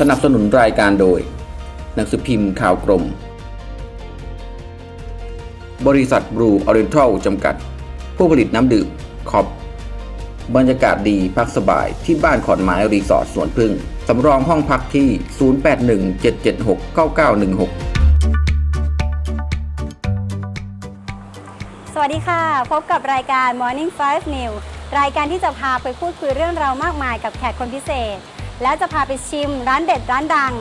สนับสนุนรายการโดย หนังสือพิมพ์ข่าวกรม บริษัทบรูออเรนทัลจำกัด ผู้ผลิตน้ำดื่มคอปบรรยากาศดีพักสบายที่บ้านขอนไม้รีสอร์ทสวนพึ่ง สำรองห้องพักที่ 0817769916สวัสดีค่ะ พบกับรายการ Morning 5 New รายการที่จะพาไปพูดคุยเรื่องราวมากมายกับแขกคนพิเศษ และจะพาไปชิมร้านเด็ดร้านดัง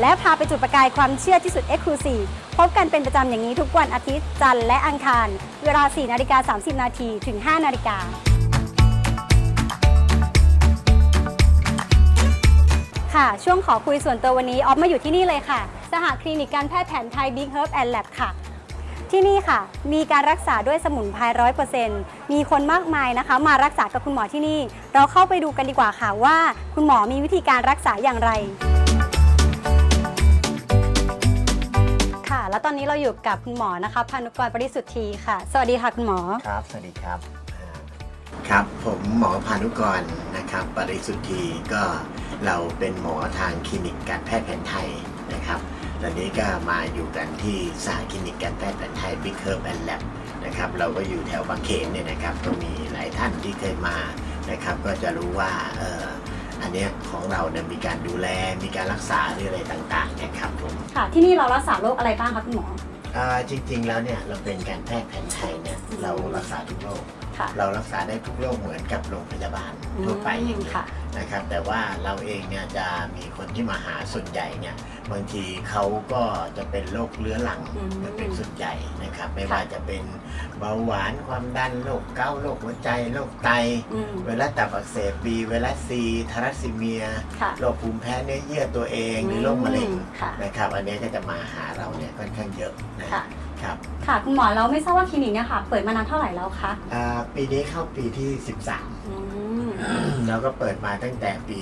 และพาไปจุดประกายความเชื่อที่สุด Exclusive พบกันเป็นประจำอย่างนี้ทุกวันอาทิตย์จันทร์และอังคาร เวลา 4 นาฬิกา 30 นาทีถึง 5 นาฬิกา ค่ะ ช่วงขอคุยส่วนตัววันนี้ออฟมาอยู่ที่นี่เลยค่ะ สหคลินิกการแพทย์แผนไทย Big Herb and Lab ค่ะ ที่นี่ค่ะ มีการรักษาด้วยสมุนไพรร้อยเปอร์เซ็นต์มีคนมากมายนะคะ มารักษากับคุณหมอที่นี่ เราเข้าไปดูกันดีกว่าค่ะว่า คุณหมอมีวิธีการรักษาอย่างไร ค่ะ แล้วตอนนี้เราอยู่กับคุณหมอนะคะพานุกรปริสุทธีค่ะ สวัสดีค่ะคุณหมอ ครับ สวัสดีครับอ่าครับ ผมหมอพานุกรนะครับ ปริสุทธีก็เราเป็นหมอทางคลินิกการแพทย์แผนไทยนะครับ ตอนนี้ก็มาอยู่กันที่สาคลินิกการแพทย์แผนไทย Big Herb and Lab นะครับเราก็อยู่แถวบางเขนเนี่ยนะครับก็มีหลายท่านที่เคยมานะครับ ก็จะรู้ว่าเอ่ออันเนี้ยของเราเนี่ยมีการดูแลมีการรักษาหรืออะไรต่างๆเนี่ยครับผมค่ะ ที่นี่เรารักษาโรคอะไรบ้างคะคุณหมออ่าจริงๆแล้วเนี่ยเราเป็นการแพทย์แผนไทยเนี่ยเรารักษาทุกโรค ค่ะ เรารักษาได้ทุกโรคเหมือนกับโรงพยาบาลทั่วไปอย่างนี้ค่ะ นะครับ แต่ว่าเราเองเนี่ยจะมีคนที่มาหาส่วนใหญ่เนี่ยบางทีเขาก็จะเป็นโรคเรื้อรังอืมจะเป็นส่วนใหญ่นะครับ ไม่ค่ะว่าจะเป็นเบาหวานความดันโรคเกาต์โรคหัวใจโรคไตอืม ไวรัสตับอักเสบบีไวรัสซีทารัสซีเมีย ค่ะ โรคภูมิแพ้เนื้อเยื่อตัวเองหรือโรคมะเร็งอืมค่ะ นะครับ อันนี้ก็จะมาหาเราเนี่ยค่อนข้างเยอะนะ ค่ะ ครับค่ะ คุณหมอเราไม่ทราบว่าคลินิกเนี่ยค่ะเปิดมานานเท่าไหร่แล้วคะอ่าปีนี้เข้าปีที่ อืม 13 แล้วก็เปิดมาตั้งแต่ปี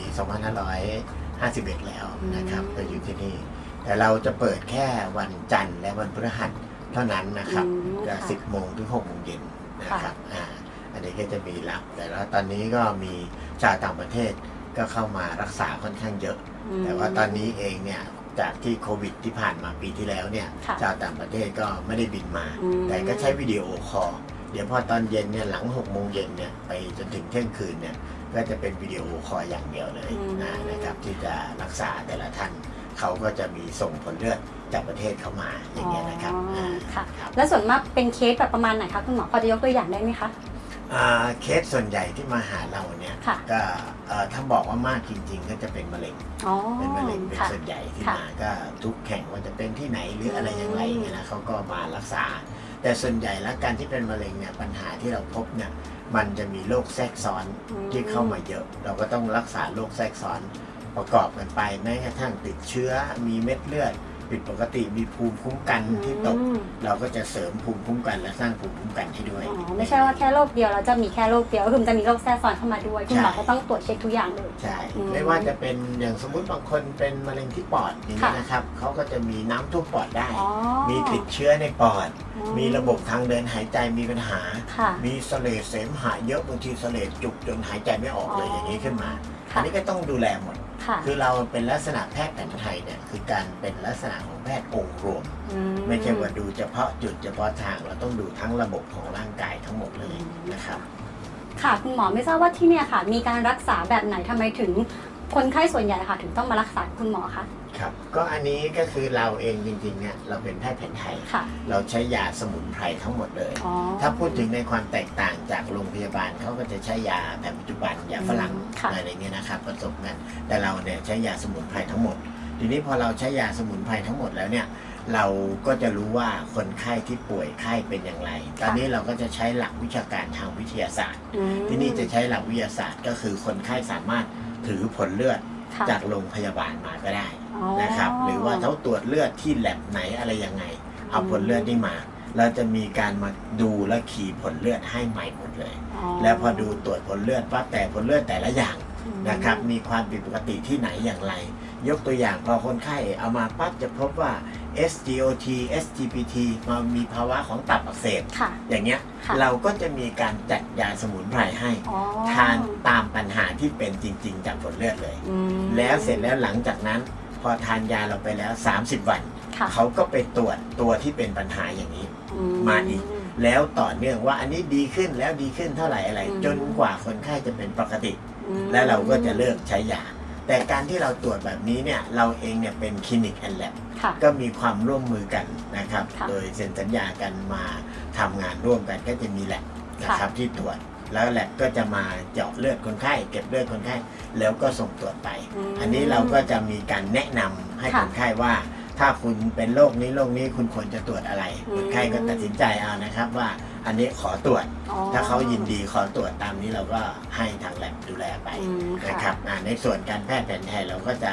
2551 แล้วนะครับอืม ก็อยู่ที่นี่ แต่เราจะเปิดแค่วันจันทร์และวันพฤหัสเท่านั้นนะครับ อืมจะค่ะ 10โมงถึง6โมงเย็นนะคค่ะรับอ่าอันนี้ก็จะมีรับ แต่ว่าตอนนี้ก็มีชาวต่างประเทศก็เข้ามารักษาค่อนข้างเยอะอืมแต่ว่าตอนนี้เองเนี่ย จากที่โควิดที่ผ่านมาปีที่แล้วเนี่ยค่ะชาวต่างประเทศก็ไม่ได้บินมา อืม แต่ก็ใช้วิดีโอคอลเดี๋ยวพอตอนเย็นเนี่ยหลัง6โมงเย็นเนี่ยไปจนถึงเที่ยงคืนเนี่ยก็จะเป็นวิดีโอคอลอย่างเดียวเลยอืมนะนะครับที่จะรักษาแต่ละท่านเขาก็จะมีส่งผลเลือดจากประเทศเข้ามาอย่างเงี้ยนะครับอ๋อค่ะครับ แล้วส่วนมากเป็นเคสแบบประมาณไหนคะคุณหมอพอจะยกตัวอย่างได้ไหมคะ อ่าเคสส่วนใหญ่ที่มาหาเราเนี่ยค่ะ ก็เอ่อถ้าบอกว่ามากจริง ๆ ก็จะเป็นมะเร็งอ๋อ เป็นมะเร็งเป็นค่ะส่วนใหญ่ที่ค่ะมาก็ทุกแข่งว่าจะเป็นที่ไหนหรืออะไรอย่างไรอืมเนี่ยนะเขาก็มารักษา แต่ส่วนใหญ่แล้วการที่เป็นมะเร็งเนี่ยปัญหาที่เราพบเนี่ยมันจะมีโรคแทรกซ้อนที่เข้ามาเยอะ เราก็ต้องรักษาโรคแทรกซ้อนประกอบกันไปแม้กระทั่งติดเชื้อมีเม็ดเลือด ผิดปกติมีภูมิคุ้มกันที่ตก อืม เราก็จะเสริมภูมิคุ้มกันและสร้างภูมิคุ้มกันให้ด้วย อ๋อไม่ใช่ว่าแค่โรคเดียวเราจะมีแค่โรคเดียวก็คือมันจะมีโรคแทรกซ้อนเข้ามาด้วยคุณหมอใช่ก็ต้องตรวจเช็คทุกอย่างเลย ใช่ อืมไม่ว่าจะเป็นอย่างสมมุติบางคนเป็นมะเร็งที่ปอดอย่างนี้ค่ะ นะครับเขาก็จะมีน้ำท่วมปอดได้ อ๋อมีติดเชื้อในปอด อืมีระบบทางเดินหายใจมีปัญหา ค่ะ มีเสลดเสมหะเยอะบางทีเสลดจุกจนหายใจไม่ออกเลยอ๋อออย่างนี้ขึ้นมา ค่ะ อันนี้ก็ต้องดูแลหมด ค่ะคือเราเป็นลักษณะแพทย์แผนไทยเนี่ยคือการเป็นลักษณะของแพทย์องค์รวม อืไม่ใช่ว่าดูเฉพาะจุดเฉพาะทางเราต้องดูทั้งระบบของร่างกายทั้งหมดเลยนะครับ ค่ะคุณหมอไม่ทราบว่าที่เนี่ยค่ะ มีการรักษาแบบไหนทำไมถึงคนไข้ส่วนใหญ่ค่ะ ถึงต้องมารักษาคุณหมอคะ ครับ ก็อันนี้ก็คือเราเองจริงๆเนี่ยเราเป็นแพทย์แผนไทย ค่ะ เราใช้ยาสมุนไพรทั้งหมดเลย อ๋อ ถ้าพูดถึงในความแตกต่างจากโรงพยาบาลเขาก็จะใช้ยาแบบปัจจุบันยาฝรั่งค่ะ อะไรเงี้ยนะครับผสมกัน แต่เราเนี่ยใช้ยาสมุนไพรทั้งหมด ทีนี้พอเราใช้ยาสมุนไพรทั้งหมดแล้วเนี่ยเราก็จะรู้ว่าคนไข้ที่ป่วยไข้เป็นอย่างไร ตอนนี้เราก็จะใช้หลักวิชาการทางวิทยาศาสตร์ อืมที่นี่จะใช้หลักวิทยาศาสตร์ก็คือคนไข้สามารถถือผลเลือด ค่ะ จากโรงพยาบาลมาก็ได้อ๋อ นะครับ หรือว่าเขาตรวจเลือดที่แลบไหนอะไรยังไง เอาผลเลือดนี่มา เราจะมีการมาดูและขีดผลเลือดให้ใหม่หมดเลย อ๋อแล้วพอดูตรวจผลเลือดปั๊บแต่ผลเลือดแต่ละอย่างนะครับมีความผิดปกติที่ไหนอย่างไร ยกตัวอย่างพอคนไข้เอามาปั๊บจะพบว่า SGOT SGPT มามีภาวะของตับอักเสบค่ะ อย่างเงี้ยค่ะ เราก็จะมีการจัดยาสมุนไพรให้ อ๋อทานตามปัญหาที่เป็นจริง ๆ จากผลเลือดเลย อืมแล้วเสร็จแล้วหลังจากนั้น พอทานยาเราไปแล้ว 30 วัน ค่ะเขาก็ไปตรวจตัวที่เป็นปัญหาอย่างนี้ อื มาอีก แล้วต่อเนื่องว่าอันนี้ดีขึ้นแล้วดีขึ้นเท่าไหร่อะไร อืม จนกว่าคนไข้จะเป็นปกติ อืม และเราก็จะเลิกใช้ยา แต่การที่เราตรวจแบบนี้เนี่ยเราเองเนี่ยเป็นคลินิกแอนด์แลบค่ะ ก็มีความร่วมมือกันนะครับ ค่ะ โดยเซ็นสัญญากันมาทำงานร่วมกันก็จะมีแลบนะครับที่ตรวจแล้วแลบก็จะมาเจาะเลือดคนไข้ เก็บเลือดคนไข้ แล้วก็ส่งตรวจไป ม อันนี้เราก็จะมีการแนะนำให้ค่ะคนไข้ว่า ถ้าคุณเป็นโรคนี้โรคนี้คุณควรจะตรวจอะไร อืม คนไข้ก็ตัดสินใจเอานะครับว่า อันนี้ขอตรวจ อ๋อ ถ้าเขายินดีขอตรวจตามนี้เราก็ให้ทางแลบดูแลไปอืมนะครับอ่าในส่วนการแพทย์แผนไทยเราก็จะ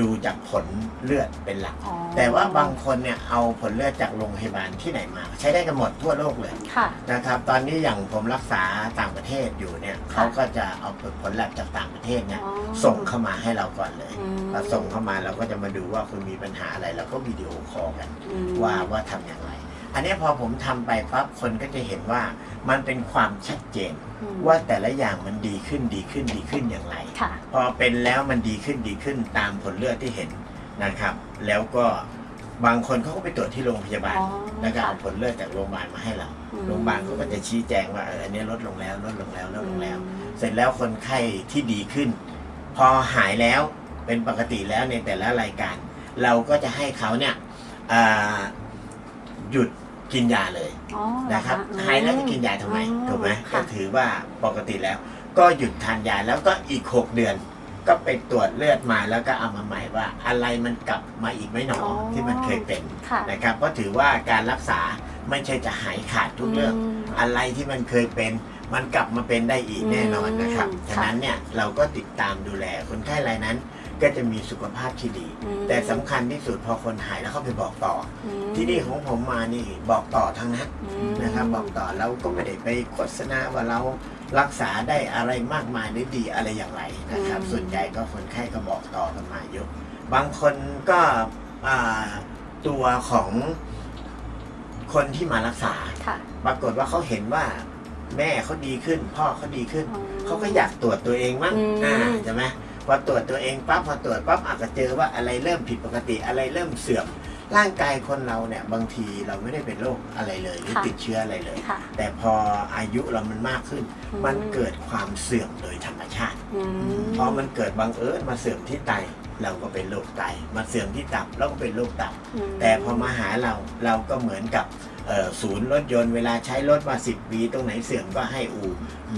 ดูจากผลเลือดเป็นหลัก อ๋อแต่ว่าบางคนเนี่ยเอาผลเลือดจากโรงพยาบาลที่ไหนมา ใช้ได้กันหมดทั่วโลกเลย ค่ะ นะครับตอนนี้อย่างผมรักษาต่างประเทศอยู่เนี่ยเขาก็จะเอาผลแลบจากต่างประเทศเนี่ยอ๋อส่งเข้ามาให้เราก่อนเลยอืม พอส่งเข้ามาเราก็จะมาดูว่าคุณมีปัญหาอะไรเราก็วิดีโอคอลกัน อืมว่าว่าทำอย่างไร อันนี้พอผมทำไปปั๊บคนก็จะเห็นว่ามันเป็นความชัดเจนอืมว่าแต่ละอย่างมันดีขึ้นดีขึ้นดีขึ้นอย่างไรค่ะพอเป็นแล้วมันดีขึ้นดีขึ้นตามผลเลือดที่เห็นนะครับ แล้วก็บางคนเขาก็ไปตรวจที่โรงพยาบาลอ๋อแล้วก็ค่ะเอาผลเลือดจากโรงพยาบาลมาให้เราอืมโรงพยาบาลเขาก็จะชี้แจงว่าเอออันนี้ลดลงแล้วลดลงแล้วลดลงแล้วอืมเสร็จแล้วคนไข้ที่ดีขึ้น พอหายแล้วเป็นปกติแล้วในแต่ละรายการ เราก็จะให้เขาเนี่ยอ่าหยุด กินยาเลยอ๋อเหอนะครับอืมหายแล้วจะกินยาทำไมอืถูกไหมก็ค่ะถือว่าปกติแล้ว ก็หยุดทานยาแล้วก็อีก 6 เดือน ก็ไปตรวจเลือดมาแล้วก็เอามาใหม่ว่า อะไรมันกลับมาอีกไหมหนอที่มันเคยเป็นค่ะนะครับก็ถือว่าการรักษาไม่ใช่จะหายขาดทุกเรื่อง ม อะไรที่มันเคยเป็น มันกลับมาเป็นได้อีกแน่นอนนะครับ อืมฉะนั้นเนี่ยเราก็ติดตามดูแลคนไข้รายนั้น ก็จะมีสุขภาพที่ดี อืม แต่สำคัญที่สุดพอคนหายแล้วเขาไปบอกต่ออือม ที่นี่ของผมมานี่บอกต่อทั้งนั้นอืม นะครับ บอกต่อเราก็ไม่ได้ไปโฆษณาว่าเรารักษาได้อะไรมากมายหรือดีอะไรอย่างไรนะครับ อืม ส่วนใหญ่ก็คนไข้ก็บอกต่อกันมาเยอะบางคนก็อ่าตัวของคนที่มารักษา ค่ะ ปรากฏว่าเขาเห็นว่าแม่เขาดีขึ้น พ่อเขาดีขึ้น อ๋อเขาก็อยากตรวจตัวเองมั้งอืม อ่าใช่ไหม พอตรวจตัวเองปั๊บพอตรวจปั๊บอาจจะเจอว่าอะไรเริ่มผิดปกติอะไรเริ่มเสื่อม ร่างกายคนเราเนี่ยบางทีเราไม่ได้เป็นโรคอะไรเลยหรือค่ะติดเชื้ออะไรเลยค่ะแต่พออายุเรามันมากขึ้นอืมมันเกิดความเสื่อมโดยธรรมชาติอืมพอมันเกิดบังเอิญมาเสื่อมที่ไตเราก็เป็นโรคไตมาเสื่อมที่ตับเราก็เป็นโรคตับมแต่พอมาหาเราเราก็เหมือนกับเอ่อศูนย์รถยนต์เวลาใช้รถมา 10 ปี ตรงไหนเสื่อมก็ให้อู่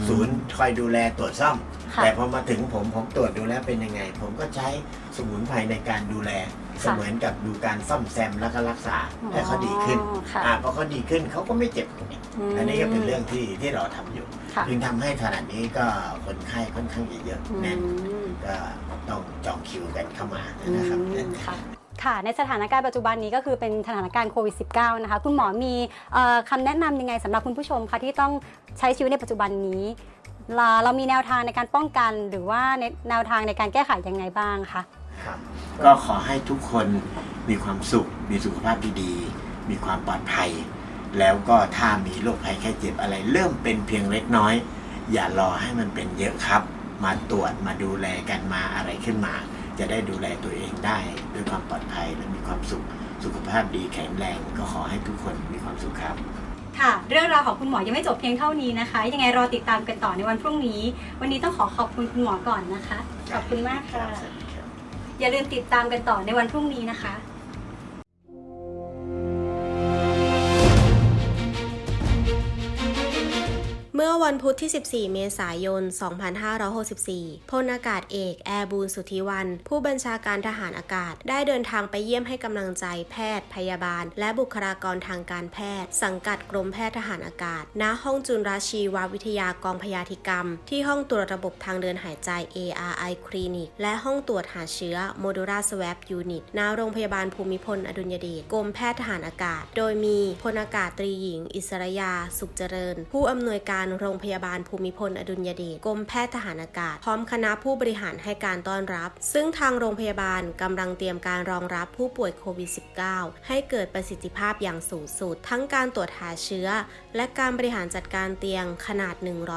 ศูนย์คอยดูแลตรวจซ่อม ค่ะ แต่พอมาถึงผมผมตรวจดูแล้วเป็นยังไง ผมก็ใช้สมุนไพรในการดูแล เสมือนกับดูการซ่อมแซมแล้วก็รักษาให้เขาดีขึ้นอ๋อค่ะอ่าพอเขาดีขึ้นเขาก็ไม่เจ็บอีกมอันนี้ก็เป็นเรื่องที่ที่เราทำอยู่ค่ะจึงทำให้ขนาดนี้ก็คนไข้ค่อนข้างจะเยอะอืแน่นมก็ต้องจองคิวกันเข้ามาอืนะครับมค่ะค่ะในสถานการณ์ปัจจุบันนี้ก็คือเป็นสถานการณ์โควิด -19 นะคะ คุณหมอมีเอ่อคำแนะนำยังไงสำหรับคุณผู้ชมคะที่ต้องใช้ชีวิตในปัจจุบันนี้ เราเรามีแนวทางในการป้องกัน หรือว่าในแนวทางในการแก้ไขยังไงบ้างคะครับก็ขอให้ทุกคนมีความสุข มีสุขภาพที่ดี มีความปลอดภัย แล้วก็ถ้ามีโรคภัยแค่เจ็บอะไร เริ่มเป็นเพียงเล็กน้อย อย่ารอให้มันเป็นเยอะครับ มาตรวจมาดูแลกันมาอะไรขึ้นมา จะได้ดูแลตัวเองได้ด้วยความปลอดภัยและมีความสุข สุขภาพดีแข็งแรง ก็ขอให้ทุกคนมีความสุขครับ ค่ะ เรื่องราวของคุณหมอยังไม่จบเพียงเท่านี้นะคะ ยังไงรอติดตามกันต่อในวันพรุ่งนี้ วันนี้ต้องขอขอบคุณคุณหมอก่อนนะคะ ขอบคุณมากค่ะสวัสดีครับอย่าลืมติดตามกันต่อในวันพรุ่งนี้นะคะ วันพุธที่ 14 เมษายน 2564 พลอากาศเอก แอร์บูนสุทธิวัน ผู้บัญชาการทหารอากาศ ได้เดินทางไปเยี่ยมให้กำลังใจแพทย์ พยาบาล และบุคลากรทางการแพทย์ สังกัดกรมแพทย์ทหารอากาศ ณ ห้องจุลราชีววิทยากองพยาธิกรรม ที่ห้องตรวจระบบทางเดินหายใจ ARI คลินิก และห้องตรวจหาเชื้อ Modula Swab Unit ณโรงพยาบาลภูมิพล อดุลยเดช กรมแพทย์ทหารอากาศ โดยมีพลอากาศตรีหญิง อิสรยา สุขเจริญ ผู้อำนวยการโรงพยาบาลภูมิพลอดุลยเดชกรมแพทย์ทหารอากาศ พร้อมคณะผู้บริหารให้การต้อนรับ ซึ่งทางโรงพยาบาลกำลังเตรียมการรองรับผู้ป่วยโควิด -19 ให้เกิดประสิทธิภาพอย่างสูงสุด ทั้งการตรวจหาเชื้อ และการบริหารจัดการเตียงขนาด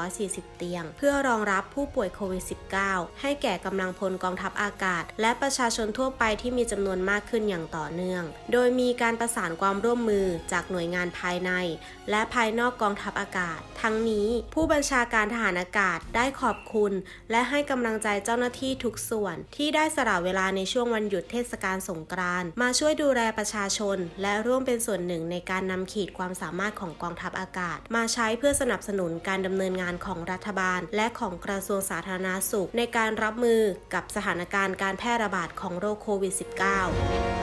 140 เตียง เพื่อรองรับผู้ป่วยโควิด -19 ให้แก่กำลังพลกองทัพอากาศ และประชาชนทั่วไปที่มีจำนวนมากขึ้นอย่างต่อเนื่อง โดยมีการประสานความร่วมมือจากหน่วยงานภายใน และภายนอกกองทัพอากาศ ทั้งนี้ผู้บัญชาการทหารอากาศได้ขอบคุณ และให้กำลังใจเจ้าหน้าที่ทุกส่วน ที่ได้สละเวลาในช่วงวันหยุดเทศกาลสงกรานต์มาช่วยดูแลประชาชน และร่วมเป็นส่วนหนึ่งในการนำขีดความสามารถของกองทัพอากาศ มาใช้เพื่อสนับสนุนการดำเนินงานของรัฐบาล และของกระทรวงสาธารณาสุข ในการรับมือกับสถานการณ์การแพร่ระบาดของโรคโควิด -19